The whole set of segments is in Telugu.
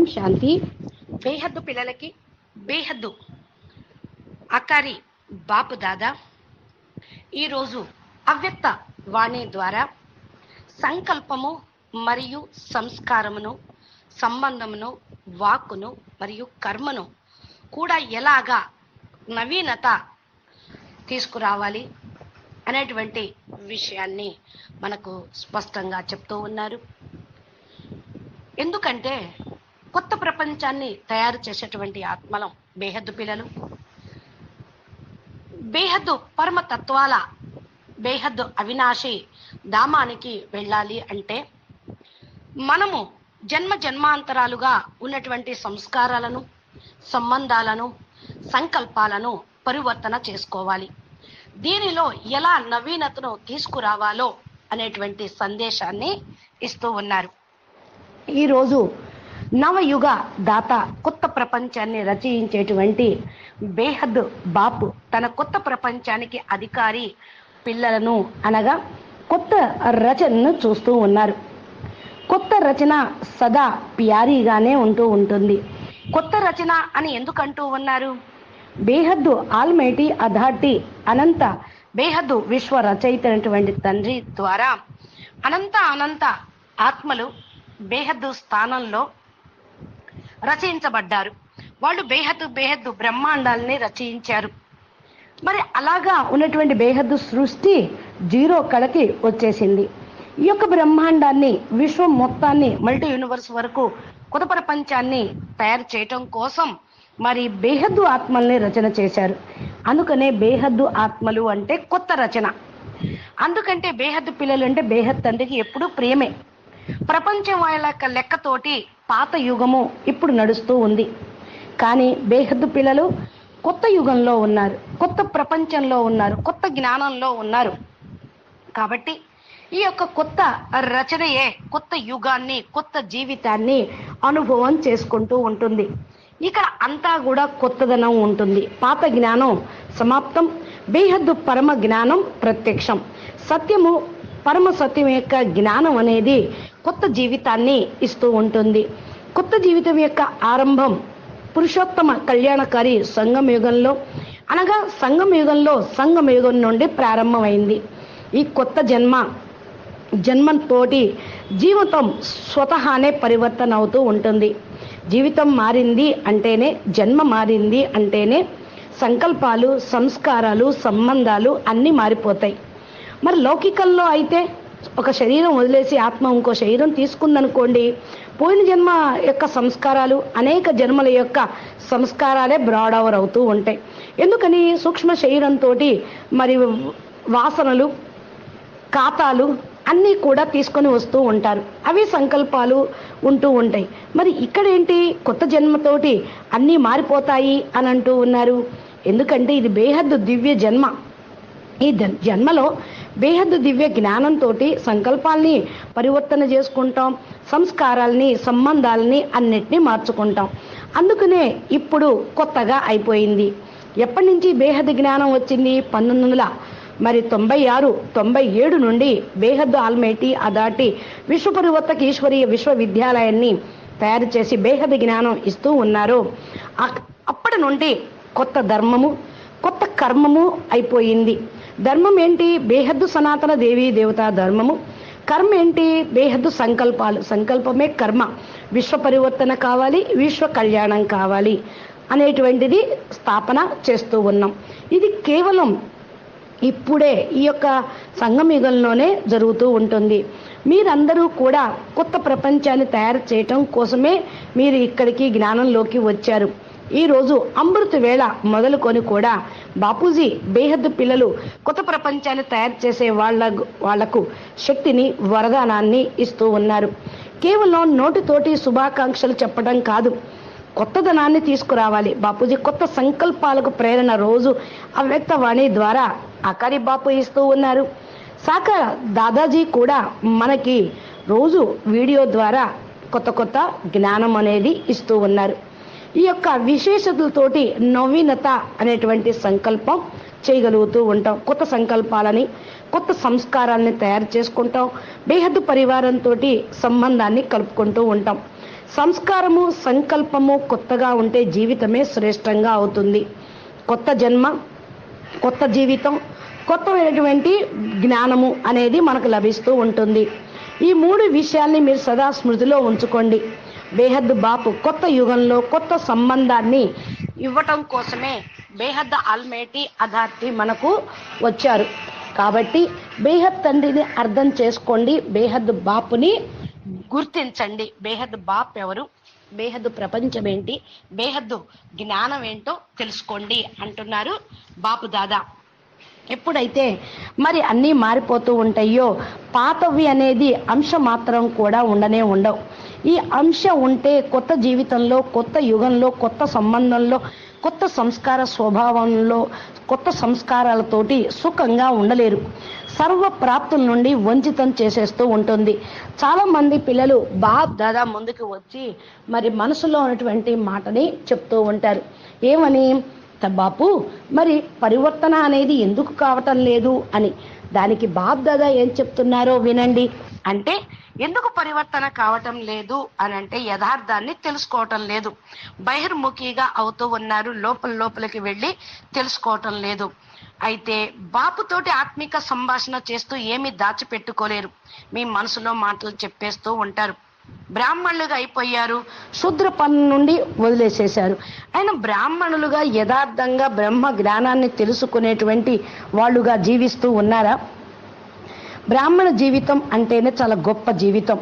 ఓం శాంతి. బేహద్దు పిల్లలకి బేహద్దు అకారి బాపు దాదా. ఈరోజు అవ్యక్త వాణి ద్వారా సంకల్పము మరియు సంస్కారమును సంబంధమును వాక్కును మరియు కర్మను కూడా ఎలాగా నవీనత తీసుకురావాలి అనేటువంటి విషయాన్ని మనకు స్పష్టంగా చెప్తూ ఉన్నారు. ఎందుకంటే కొత్త ప్రపంచాన్ని తయారు చేసేటువంటి ఆత్మలం బేహద్దు పిల్లలు. బేహద్దు పరమ తత్వాల బేహద్దు అవినాశి ధామానికి వెళ్ళాలి అంటే మనము జన్మ జన్మాంతరాలుగా ఉన్నటువంటి సంస్కారాలను సంబంధాలను సంకల్పాలను పరివర్తన చేసుకోవాలి. దీనిలో ఎలా నవీనతను తీసుకురావాలో అనేటువంటి సందేశాన్ని ఇస్తూ ఉన్నారు. ఈరోజు నవయుగ దాత కొత్త ప్రపంచాన్ని రచయించేటువంటి బేహద్ బాపు తన కొత్త ప్రపంచానికి అధికారి పిల్లలను అనగా కొత్త రచనను చూస్తూ ఉన్నారు. కొత్త రచన సదా ప్యారీగానే ఉంటూ ఉంటుంది. కొత్త రచన అని ఎందుకంటూ ఉన్నారు? బేహద్దు ఆల్మైటీ అథార్టీ అనంత బేహద్దు విశ్వ రచయితైనటువంటి తండ్రి ద్వారా అనంత అనంత ఆత్మలు బేహద్దు స్థానంలో రచయించబడ్డారు. వాళ్ళు బేహద్దు బేహద్దు బ్రహ్మాండాల్ని రచయించారు. మరి అలాగా ఉన్నటువంటి బేహద్దు సృష్టి జీరో కళకి వచ్చేసింది. ఈ యొక్క బ్రహ్మాండాన్ని విశ్వం మొత్తాన్ని మల్టీ యూనివర్స్ వరకు కొత్త ప్రపంచాన్ని తయారు చేయటం కోసం మరి బేహద్దు ఆత్మల్ని రచన చేశారు. అందుకనే బేహద్దు ఆత్మలు అంటే కొత్త రచన. అందుకంటే బేహద్దు పిల్లలు అంటే బేహద్ తండ్రికి ఎప్పుడూ ప్రియమే. ప్రపంచం వాళ్ళ యొక్క లెక్కతోటి పాత యుగము ఇప్పుడు నడుస్తూ ఉంది. కానీ బేహద్దు పిల్లలు కొత్త యుగంలో ఉన్నారు కొత్త ప్రపంచంలో ఉన్నారు కొత్త జ్ఞానంలో ఉన్నారు. కాబట్టి ఈ యొక్క కొత్త రచనయే కొత్త యుగాన్ని కొత్త జీవితాన్ని అనుభవం చేసుకుంటూ ఉంటుంది. ఇక్కడ అంతా కూడా కొత్తదనం ఉంటుంది. పాత జ్ఞానం సమాప్తం. బేహద్దు పరమ జ్ఞానం ప్రత్యక్షం. సత్యము పరమ సత్యం యొక్క జ్ఞానం అనేది కొత్త జీవితాన్ని ఇస్తూ ఉంటుంది. కొత్త జీవితం యొక్క ఆరంభం పురుషోత్తమ కళ్యాణకారి సంగం యుగంలో అనగా సంగం యుగంలో సంగం యుగం నుండి ప్రారంభమైంది. ఈ కొత్త జన్మ జన్మంతోటి జీవితం స్వతహానే పరివర్తన అవుతూ ఉంటుంది. జీవితం మారింది అంటేనే జన్మ మారింది అంటేనే సంకల్పాలు సంస్కారాలు సంబంధాలు అన్నీ మారిపోతాయి. మరి లౌకికంలో అయితే ఒక శరీరం వదిలేసి ఆత్మ ఇంకో శరీరం తీసుకుందనుకోండి పోయిన జన్మ యొక్క సంస్కారాలు అనేక జన్మల యొక్క సంస్కారాలే బ్రాడ్ ఓవర్ అవుతూ ఉంటాయి. ఎందుకని? సూక్ష్మ శరీరంతో మరి వాసనలు ఖాతాలు అన్నీ కూడా తీసుకొని వస్తూ ఉంటారు. అవి సంకల్పాలు ఉంటూ ఉంటాయి. మరి ఇక్కడేంటి కొత్త జన్మతోటి అన్నీ మారిపోతాయి అని అంటూ ఉన్నారు. ఎందుకంటే ఇది బేహద్దు దివ్య జన్మ. ఈ జన్మలో బేహద్దు దివ్య జ్ఞానంతో సంకల్పాల్ని పరివర్తన చేసుకుంటాం సంస్కారాల్ని సంబంధాలని అన్నిటినీ మార్చుకుంటాం. అందుకనే ఇప్పుడు కొత్తగా అయిపోయింది. ఎప్పటి నుంచి బేహద్దు జ్ఞానం వచ్చింది? పంతొమ్మిది వందల మరి తొంభై ఆరు తొంభై ఏడు నుండి బేహద్దు ఆల్మేటి అదాటి విశ్వ పరివర్తక ఈశ్వరీయ విశ్వవిద్యాలయాన్ని తయారు చేసి బేహద్ జ్ఞానం ఇస్తూ ఉన్నారు. అప్పటి నుండి కొత్త ధర్మము కొత్త కర్మము అయిపోయింది. ధర్మం ఏంటి? బేహద్దు సనాతన దేవీ దేవతా ధర్మము. కర్మ ఏంటి? బేహద్దు సంకల్పాలు. సంకల్పమే కర్మ. విశ్వ పరివర్తన కావాలి విశ్వ కళ్యాణం కావాలి అనేటువంటిది స్థాపన చేస్తూ ఉన్నాం. ఇది కేవలం ఇప్పుడే ఈ యొక్క సంగమయుగంలోనే జరుగుతూ ఉంటుంది. మీరందరూ కూడా కొత్త ప్రపంచాన్ని తయారు చేయటం కోసమే మీరు ఇక్కడికి జ్ఞానంలోకి వచ్చారు. ఈరోజు అమృత వేళ మొదలుకొని కూడా బాపూజీ బేహద్దు పిల్లలు కొత్త ప్రపంచాన్ని తయారు చేసే వాళ్ళ వాళ్ళకు శక్తిని వరదానాన్ని ఇస్తూ ఉన్నారు. కేవలం నోటితోటి శుభాకాంక్షలు చెప్పడం కాదు కొత్తదనాన్ని తీసుకురావాలి. బాపూజీ కొత్త సంకల్పాలకు ప్రేరణ రోజు అవ్యక్తవాణి ద్వారా అకారి బాపు ఇస్తూ ఉన్నారు. సాక దాదాజీ కూడా మనకి రోజు వీడియో ద్వారా కొత్త కొత్త జ్ఞానం అనేది ఇస్తూ ఉన్నారు. ఈ యొక్క విశేషతలతోటి నవీనత అనేటువంటి సంకల్పం చేయగలుగుతూ ఉంటాం. కొత్త సంకల్పాలని కొత్త సంస్కారాలని తయారు చేసుకుంటాం. బేహద్దు పరివారంతో సంబంధాన్ని కలుపుకుంటూ ఉంటాం. సంస్కారము సంకల్పము కొత్తగా ఉంటే జీవితమే శ్రేష్టంగా అవుతుంది. కొత్త జన్మ కొత్త జీవితం కొత్తమైనటువంటి జ్ఞానము అనేది మనకు లభిస్తూ ఉంటుంది. ఈ మూడు విషయాల్ని మీరు సదా స్మృతిలో ఉంచుకోండి. బేహద్ బాపు కొత్త యుగంలో కొత్త సంబంధాన్ని ఇవ్వటం కోసమే బేహద్ ఆల్మేటి అథారిటీ మనకు వచ్చారు. కాబట్టి బేహద్ తండ్రిని అర్థం చేసుకోండి బేహద్ బాపుని గుర్తించండి. బేహద్ బాప్ ఎవరు? బేహద్ ప్రపంచం ఏంటి? బేహద్దు జ్ఞానం ఏంటో తెలుసుకోండి అంటున్నారు బాపు దాదా. ఎప్పుడైతే మరి అన్నీ మారిపోతూ ఉంటాయో పాతవి అనేది అంశం మాత్రం కూడా ఉండనే ఉండవు. ఈ అంశ ఉంటే కొత్త జీవితంలో కొత్త యుగంలో కొత్త సంబంధంలో కొత్త సంస్కార స్వభావంలో కొత్త సంస్కారాలతోటి సుఖంగా ఉండలేరు. సర్వ ప్రాప్తుల నుండి వంచితం చేసేస్తూ ఉంటుంది. చాలామంది పిల్లలు బాబ్ దాదా ముందుకు వచ్చి మరి మనసులో ఉన్నటువంటి మాటని చెప్తూ ఉంటారు. ఏమని? "త- బాపు మరి పరివర్తన అనేది ఎందుకు కావటం లేదు అని. దానికి బాబ్ దాదా ఏం చెప్తున్నారో వినండి. అంటే ఎందుకు పరివర్తన కావటం లేదు అని అంటే యథార్థాన్ని తెలుసుకోవటం లేదు. బహిర్ముఖిగా అవుతూ ఉన్నారు లోపల లోపలికి వెళ్ళి తెలుసుకోవటం లేదు. అయితే బాపుతోటి ఆత్మిక సంభాషణ చేస్తూ ఏమీ దాచిపెట్టుకోలేరు. మీ మనసులో మాటలు చెప్పేస్తూ ఉంటారు. బ్రాహ్మణులుగా అయిపోయారు శూద్ర పన్ను నుండి వదిలేసేశారు. ఆయన బ్రాహ్మణులుగా యథార్థంగా బ్రహ్మ జ్ఞానాన్ని తెలుసుకునేటువంటి వాళ్ళుగా జీవిస్తూ ఉన్నారా? బ్రాహ్మణ జీవితం అంటేనే చాలా గొప్ప జీవితం.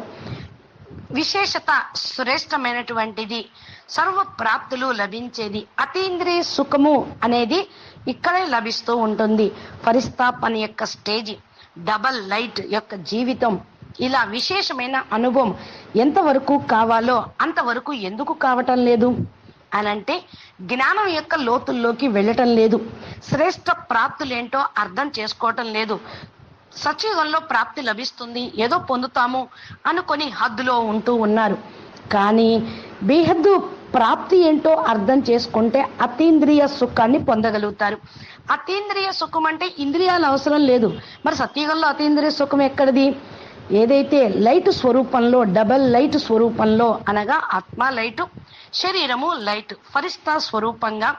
విశేషత శ్రేష్టమైనటువంటిది సర్వ ప్రాప్తులు లభించేది అతీంద్రియ సుఖము అనేది ఇక్కడే లభిస్తూ ఉంటుంది. పరిస్థాపన యొక్క స్టేజ్ డబల్ లైట్ యొక్క జీవితం. ఇలా విశేషమైన అనుభవం ఎంతవరకు కావాలో అంతవరకు ఎందుకు కావటం లేదు? అనంటే జ్ఞానం యొక్క లోతుల్లోకి వెళ్ళటం లేదు. శ్రేష్ట ప్రాప్తులేంటో అర్థం చేసుకోవటం లేదు. సత్యుగంలో ప్రాప్తి లభిస్తుంది ఏదో పొందుతాము అనుకొని హద్దులో ఉంటూ ఉన్నారు. కానీ బేహద్దు ప్రాప్తి ఏంటో అర్థం చేసుకుంటే అతీంద్రియ సుఖాన్ని పొందగలుగుతారు. అతీంద్రియ సుఖం అంటే ఇంద్రియాల అవసరం లేదు. మరి సత్యుగంలో అతీంద్రియ సుఖం ఎక్కడిది? ఏదైతే లైట్ స్వరూపంలో డబల్ లైట్ స్వరూపంలో అనగా ఆత్మ లైటు శరీరము లైట్ ఫరిస్తా స్వరూపంగా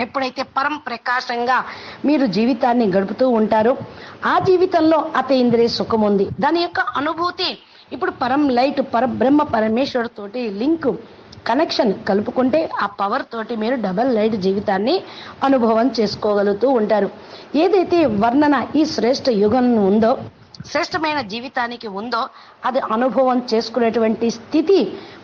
ఎప్పుడైతే పరం ప్రకాశంగా మీరు జీవితాన్ని గడుపుతూ ఉంటారో ఆ జీవితంలో అతీంద్రియ సుఖం ఉంది. దాని యొక్క అనుభూతి ఇప్పుడు పరం లైట్ పరబ్రహ్మ పరమేశ్వరు తోటి లింక్ కనెక్షన్ కలుపుకుంటే ఆ పవర్ తోటి మీరు డబల్ లైట్ జీవితాన్ని అనుభవం చేసుకోగలుగుతూ ఉంటారు. ఏదైతే వర్ణన ఈ శ్రేష్ఠ యుగం ఉందో శ్రేష్టమైన జీవితానికి ఉందో అది అనుభవం చేసుకునేటువంటి స్థితి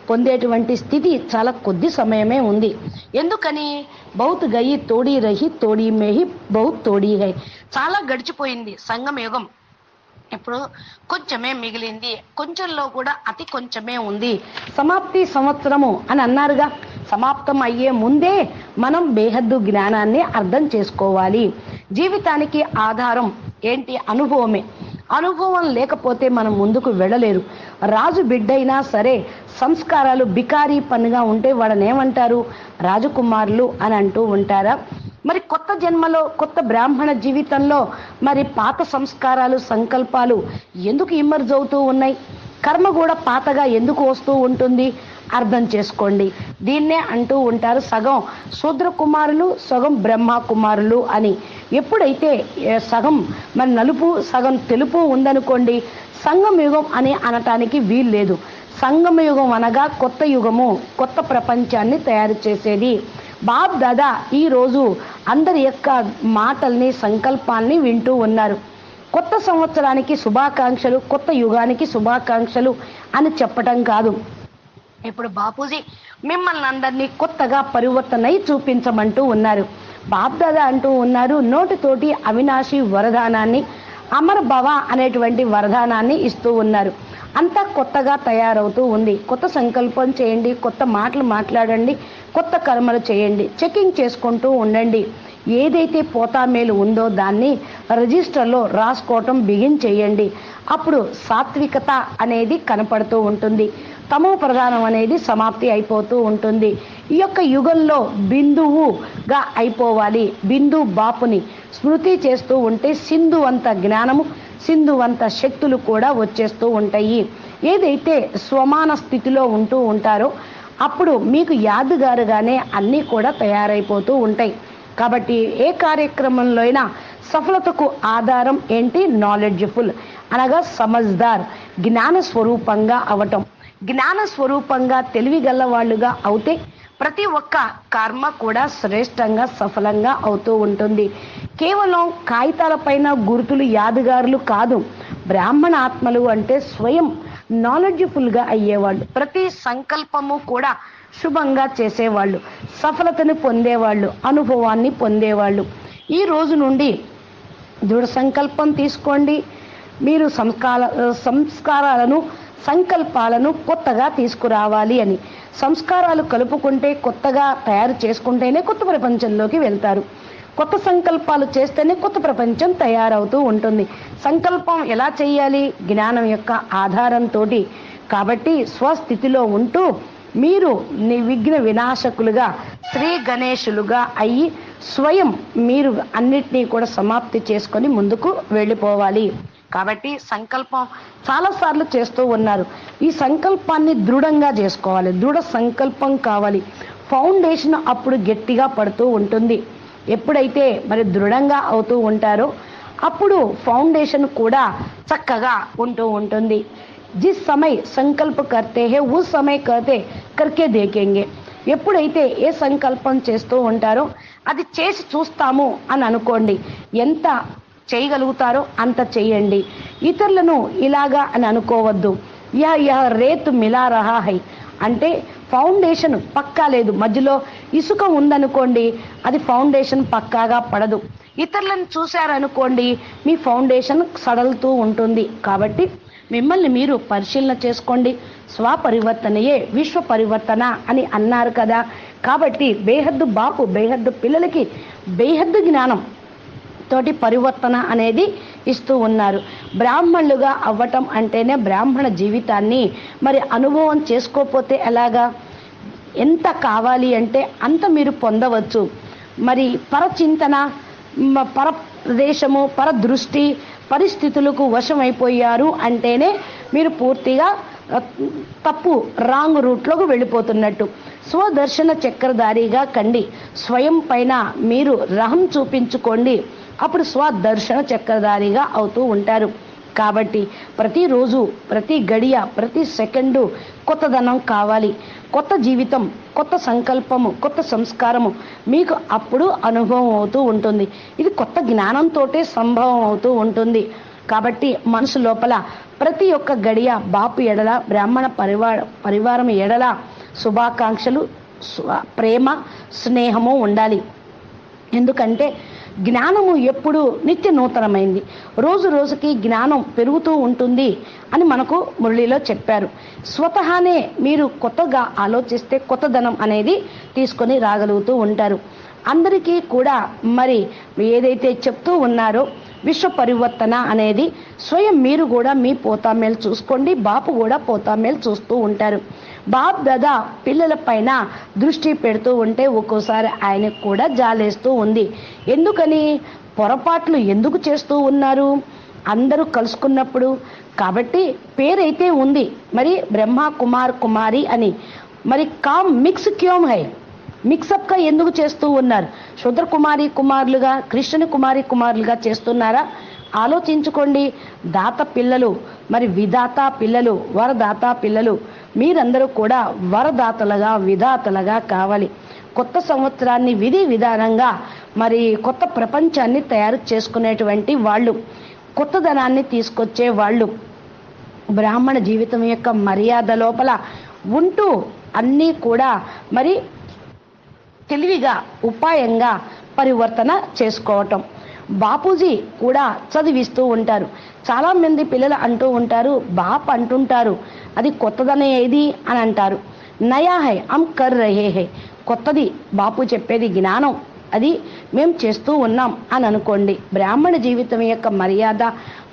పొందేటువంటి స్థితి చాలా కొద్ది సమయమే ఉంది. ఎందుకని? బౌత్ గయి తోడి రహి తోడి మేహి బౌత్ తోడి గై చాలా గడిచిపోయింది సంగం యుగం ఇప్పుడు కొంచెమే మిగిలింది. కొంచెంలో కూడా అతి కొంచెమే ఉంది. సమాప్తి సంవత్సరము అని అన్నారుగా. సమాప్తం అయ్యే ముందే మనం బేహద్దు జ్ఞానాన్ని అర్థం చేసుకోవాలి. జీవితానికి ఆధారం ఏంటి? అనుభవమే. అనుభవం లేకపోతే మనం ముందుకు వెళ్ళలేరు. రాజు బిడ్డైనా సరే సంస్కారాలు బికారీ పనుగా ఉంటే వాళ్ళని ఏమంటారు రాజకుమారులు అని అంటూ ఉంటారా? మరి కొత్త జన్మలో కొత్త బ్రాహ్మణ జీవితంలో మరి పాత సంస్కారాలు సంకల్పాలు ఎందుకు ఇమ్మర్జ్ అవుతూ ఉన్నాయి? కర్మ కూడా పాతగా ఎందుకు వస్తూ ఉంటుంది? అర్థం చేసుకోండి. దీన్నే అంటూ ఉంటారు సగం శూద్ర కుమారులు సగం బ్రహ్మ కుమారులు అని. ఎప్పుడైతే సగం మరి నలుపు సగం తెలుపు ఉందనుకోండి సంగం యుగం అని అనటానికి వీల్లేదు. సంగమ యుగం అనగా కొత్త యుగము కొత్త ప్రపంచాన్ని తయారు చేసేది. బాబ్ దాదా ఈ రోజు అందరి యొక్క మాటల్ని సంకల్పాల్ని వింటూ ఉన్నారు. కొత్త సంవత్సరానికి శుభాకాంక్షలు కొత్త యుగానికి శుభాకాంక్షలు అని చెప్పటం కాదు. ఇప్పుడు బాపూజీ మిమ్మల్ని అందరినీ కొత్తగా పరివర్తనై చూపించమంటూ ఉన్నారు. బాప్దాదా అంటూ ఉన్నారు నోటితోటి అవినాశి వరదానాన్ని అమర్ భవ అనేటువంటి వరదానాన్ని ఇస్తూ ఉన్నారు. అంతా కొత్తగా తయారవుతూ ఉంది. కొత్త సంకల్పం చేయండి కొత్త మాటలు మాట్లాడండి కొత్త కర్మలు చేయండి చెకింగ్ చేసుకుంటూ ఉండండి. ఏదైతే పోతామేలు ఉందో దాన్ని రిజిస్టర్లో రాసుకోవటం బిగిన్ చేయండి. అప్పుడు సాత్వికత అనేది కనపడుతూ ఉంటుంది. తమో ప్రధానం అనేది సమాప్తి అయిపోతూ ఉంటుంది. ఈ యొక్క యుగంలో బిందువుగా అయిపోవాలి. బిందు బాపుని స్మృతి చేస్తూ ఉంటే సింధు అంత జ్ఞానము సింధు అంత శక్తులు కూడా వచ్చేస్తూ ఉంటాయి. ఏదైతే స్వమాన స్థితిలో ఉంటూ ఉంటారో అప్పుడు మీకు యాదుగారుగానే అన్నీ కూడా తయారైపోతూ ఉంటాయి. కాబట్టి ఏ కార్యక్రమంలో అయినా సఫలతకు ఆధారం ఏంటి? నాలెడ్జ్ఫుల్ అనగా సమజ్దార్ జ్ఞాన స్వరూపంగా అవటం. జ్ఞాన స్వరూపంగా తెలివిగల వాళ్ళుగా అవుతే ప్రతి ఒక్క కర్మ కూడా శ్రేష్టంగా సఫలంగా అవుతూ ఉంటుంది. కేవలం కాగితాలపైన గుర్తులు యాదుగారులు కాదు బ్రాహ్మణ ఆత్మలు అంటే స్వయం నాలెడ్జ్ఫుల్గా అయ్యేవాళ్ళు. ప్రతి సంకల్పము కూడా శుభంగా చేసేవాళ్ళు సఫలతను పొందేవాళ్ళు అనుభవాన్ని పొందేవాళ్ళు. ఈ రోజు నుండి దృఢ సంకల్పం తీసుకోండి. మీరు సంస్కార సంస్కారాలను సంకల్పాలను కొత్తగా తీసుకురావాలి అని. సంస్కారాలు కలుపుకుంటే కొత్తగా తయారు చేసుకుంటేనే కొత్త ప్రపంచంలోకి వెళ్తారు. కొత్త సంకల్పాలు చేస్తేనే కొత్త ప్రపంచం తయారవుతూ ఉంటుంది. సంకల్పం ఎలా చేయాలి? జ్ఞానం యొక్క ఆధారంతో కాబట్టి స్వస్థితిలో ఉంటూ మీరు విఘ్న వినాశకులుగా శ్రీ గణేశులుగా అయ్యి స్వయం మీరు అన్నిటినీ కూడా సమాప్తి చేసుకొని ముందుకు వెళ్ళిపోవాలి. కాబట్టి సంకల్పం చాలాసార్లు చేస్తూ ఉన్నారు. ఈ సంకల్పాన్ని దృఢంగా చేసుకోవాలి. దృఢ సంకల్పం కావాలి. ఫౌండేషన్ అప్పుడు గట్టిగా పడుతూ ఉంటుంది. ఎప్పుడైతే మరి దృఢంగా అవుతూ ఉంటారో అప్పుడు ఫౌండేషన్ కూడా చక్కగా ఉంటూ ఉంటుంది. జిస్ సమయ సంకల్ప కర్తే హే ఉస్ సమయ కర్తే కర్కే దేకేంగే. ఎప్పుడైతే ఏ సంకల్పం చేస్తూ ఉంటారో అది చేసి చూస్తాము అని అనుకోండి. ఎంత చేయగలుగుతారో అంత చేయండి. ఇతరులను ఇలాగా అని అనుకోవద్దు. యా యా రేత్ మిలా రహా హై. అంటే ఫౌండేషన్ పక్కా లేదు. మధ్యలో ఇసుక ఉందనుకోండి అది ఫౌండేషన్ పక్కాగా పడదు. ఇతరులను చూశారనుకోండి మీ ఫౌండేషన్ సడలుతూ ఉంటుంది. కాబట్టి మిమ్మల్ని మీరు పరిశీలన చేసుకోండి. స్వపరివర్తనయే విశ్వ పరివర్తన అని అన్నారు కదా. కాబట్టి బేహద్దు బాపు బేహద్దు పిల్లలకి బేహద్దు జ్ఞానం తోటి పరివర్తన అనేది ఇస్తూ ఉన్నారు. బ్రాహ్మణులుగా అవ్వటం అంటేనే బ్రాహ్మణ జీవితాన్ని మరి అనుభవం చేసుకోపోతే ఎలాగా? ఎంత కావాలి అంటే అంత మీరు పొందవచ్చు. మరి పరచింతన మ- పరదేశము పరదృష్టి పరిస్థితులకు వశమైపోయారు అంటేనే మీరు పూర్తిగా తప్పు రాంగ్ రూట్లోకి వెళ్ళిపోతున్నట్టు. స్వదర్శన చక్రధారిగా కండి. స్వయం పైన మీరు రహం చూపించుకోండి. అప్పుడు స్వదర్శన చక్రధారిగా అవుతూ ఉంటారు. కాబట్టి ప్రతిరోజు ప్రతి గడియ ప్రతి సెకండు కొత్తదనం కావాలి. కొత్త జీవితం కొత్త సంకల్పము కొత్త సంస్కారము మీకు అప్పుడు అనుభవం అవుతూ ఉంటుంది. ఇది కొత్త జ్ఞానంతోటే సంభవం అవుతూ ఉంటుంది. కాబట్టి మనసు లోపల ప్రతి ఒక్క గడియ బాపు ఎడల బ్రాహ్మణ పరివార పరివారం ఎడల శుభాకాంక్షలు ప్రేమ స్నేహము ఉండాలి. ఎందుకంటే జ్ఞానము ఎప్పుడు నిత్య నూతనమైంది రోజు రోజుకి జ్ఞానం పెరుగుతూ ఉంటుంది అని మనకు మురళిలో చెప్పారు. స్వతహానే మీరు కొత్తగా ఆలోచిస్తే కొత్తదనం అనేది తీసుకొని రాగలుగుతూ ఉంటారు. అందరికీ కూడా మరి ఏదైతే చెప్తూ ఉన్నారో విశ్వ పరివర్తన అనేది స్వయం మీరు కూడా మీ పోతామేలు చూసుకోండి బాపు కూడా పోతామేలు చూస్తూ ఉంటారు. బాబ్ దాదా పిల్లల పైన దృష్టి పెడుతూ ఉంటే ఒక్కోసారి ఆయనకు కూడా జాలేస్తూ ఉంది. ఎందుకని? పొరపాట్లు ఎందుకు చేస్తూ ఉన్నారు? అందరూ కలుసుకున్నప్పుడు. కాబట్టి పేరైతే ఉంది. మరి బ్రహ్మ కుమార్ కుమారి అని. మరి కామ్ మిక్స్ క్యోమ్ హై. మిక్సప్గా ఎందుకు చేస్తూ ఉన్నారు? శుద్ర కుమారి కుమారులుగా కృష్ణ కుమారి కుమారులుగా చేస్తున్నారా? ఆలోచించుకోండి. దాత పిల్లలు. మరి విధాత పిల్లలు వరదాత పిల్లలు. మీరందరూ కూడా వరదాతలుగా విధాతలుగా కావాలి. కొత్త సంవత్సరాన్ని విధి విధానంగా మరి కొత్త ప్రపంచాన్ని తయారు చేసుకునేటువంటి వాళ్ళు కొత్తదనాన్ని తీసుకొచ్చే వాళ్ళు బ్రాహ్మణ జీవితం యొక్క మర్యాద లోపల ఉంటూ అన్నీ కూడా మరి తెలివిగా ఉపాయంగా పరివర్తన చేసుకోవటం. బాపూజీ కూడా చదివిస్తూ ఉంటారు. చాలామంది పిల్లలు అంటూ ఉంటారు బాప్ అంటుంటారు. అది కొత్తదనే ఏది అని అంటారు. నయా హై అమ్ కర్ రహే హై. కొత్తది బాపు చెప్పేది జ్ఞానం. అది మేము చేస్తూ ఉన్నాం అని అనుకోండి. బ్రాహ్మణ జీవితం యొక్క మర్యాద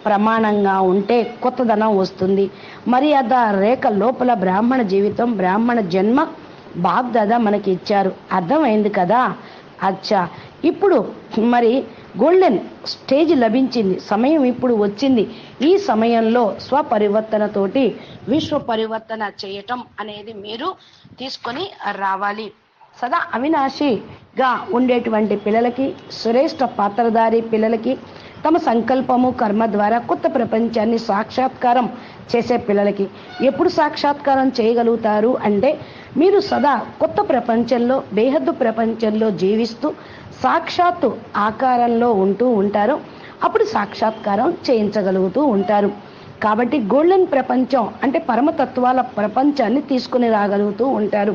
ప్రమాణంగా ఉంటే కొత్తదనం వస్తుంది. మర్యాద రేఖ లోపల బ్రాహ్మణ జీవితం బ్రాహ్మణ జన్మ బాగ్దాదా మనకి ఇచ్చారు. అర్థమైంది కదా? అచ్చా. ఇప్పుడు మరి గోల్డెన్ స్టేజ్ లభించింది సమయం ఇప్పుడు వచ్చింది. ఈ సమయంలో స్వపరివర్తనతోటి విశ్వ పరివర్తన చేయటం అనేది మీరు తీసుకొని రావాలి. సదా అవినాశిగా ఉండేటువంటి పిల్లలకి శ్రేష్ఠ పాత్రధారి పిల్లలకి తమ సంకల్పము కర్మ ద్వారా కొత్త ప్రపంచాన్ని సాక్షాత్కారం చేసే పిల్లలకి ఎప్పుడు సాక్షాత్కారం చేయగలుగుతారు అంటే మీరు సదా కొత్త ప్రపంచంలో బేహద్దు ప్రపంచంలో జీవిస్తూ సాక్షాత్తు ఆకారంలో ఉంటూ ఉంటారు. అప్పుడు సాక్షాత్కారం చేయించగలుగుతూ ఉంటారు. కాబట్టి గోల్డెన్ ప్రపంచం అంటే పరమతత్వాల ప్రపంచాన్ని తీసుకుని రాగలుగుతూ ఉంటారు.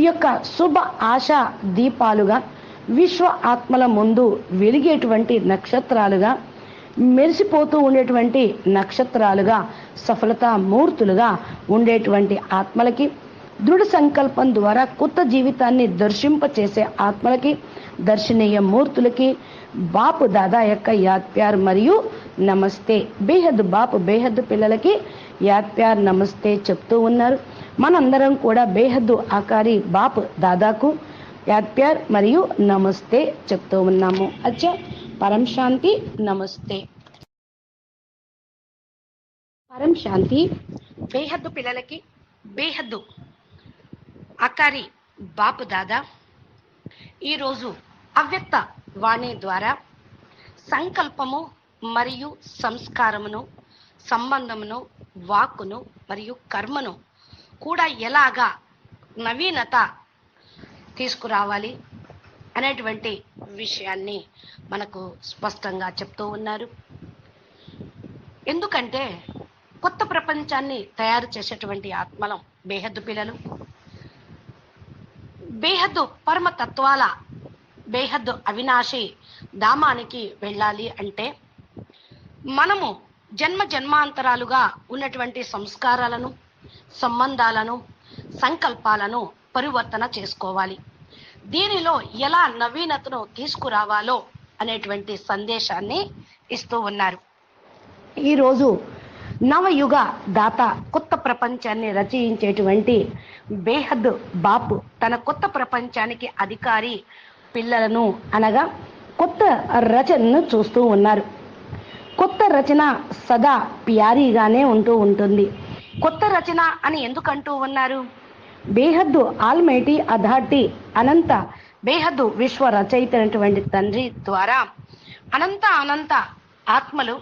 ఈ యొక్క శుభ ఆశ దీపాలుగా విశ్వ ఆత్మల ముందు వెలిగేటువంటి నక్షత్రాలుగా మెరిసిపోతూ ఉండేటువంటి నక్షత్రాలుగా సఫలతా మూర్తులుగా ఉండేటువంటి ఆత్మలకి దృఢ సంకల్పం ద్వారా కొత్త జీవితాన్ని దర్శింపచేసే ఆత్మలకి దర్శనీయ మూర్తులకి బాపు దాదా యొక్క యాద్ ప్యార్ మరియు నమస్తే. బేహద్ బాపు బేహద్ పిల్లలకి యాద్ ప్యార్ నమస్తే చెప్తూ ఉన్నారు. మనందరం కూడా బేహద్దు ఆకారి బాపు దాదాకు యాద్ ప్యార్ మరియు నమస్తే చెప్తూ ఉన్నాము. అచ్చా పరం శాంతి నమస్తే. పరం శాంతి బేహద్దు పిల్లలకి బేహద్దు అకారి బాపు దాదా ఈరోజు అవ్యక్త వాణి ద్వారా సంకల్పము మరియు సంస్కారమును సంబంధమును వాక్కును మరియు కర్మను కూడా ఎలాగా నవీనత తీసుకురావాలి అనేటువంటి విషయాన్ని మనకు స్పష్టంగా చెప్తూ ఉన్నారు. ఎందుకంటే కొత్త ప్రపంచాన్ని తయారు చేసేటువంటి ఆత్మలం బేహద్దు పిల్లలు. బేహద్దు పరమ తత్వాల బేహద్దు అవినాశి ధామానికి వెళ్ళాలి అంటే మనము జన్మ జన్మాంతరాలుగా ఉన్నటువంటి సంస్కారాలను సంబంధాలను సంకల్పాలను పరివర్తన చేసుకోవాలి. దీనిలో ఎలా నవీనతను తీసుకురావాలో అనేటువంటి సందేశాన్ని ఇస్తూ ఉన్నారు. ఈరోజు నవయుగ దాత కొత్త ప్రపంచాన్ని రచయించేటువంటి బేహద్ బాపు తన కొత్త ప్రపంచానికి అధికారి పిల్లలను అనగా కొత్త రచనను చూస్తూ ఉన్నారు. కొత్త రచన సదా ప్యారీగానే ఉంటూ ఉంటుంది. కొత్త రచన అని ఎందుకంటూ ఉన్నారు? బేహద్దు ఆల్మేటి అథార్టీ అనంత బేహద్దు విశ్వ రచయితైనటువంటి తండ్రి ద్వారా అనంత అనంత ఆత్మలు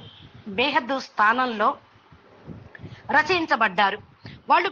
బేహద్దు స్థానంలో రచయించబడ్డారు వాళ్ళు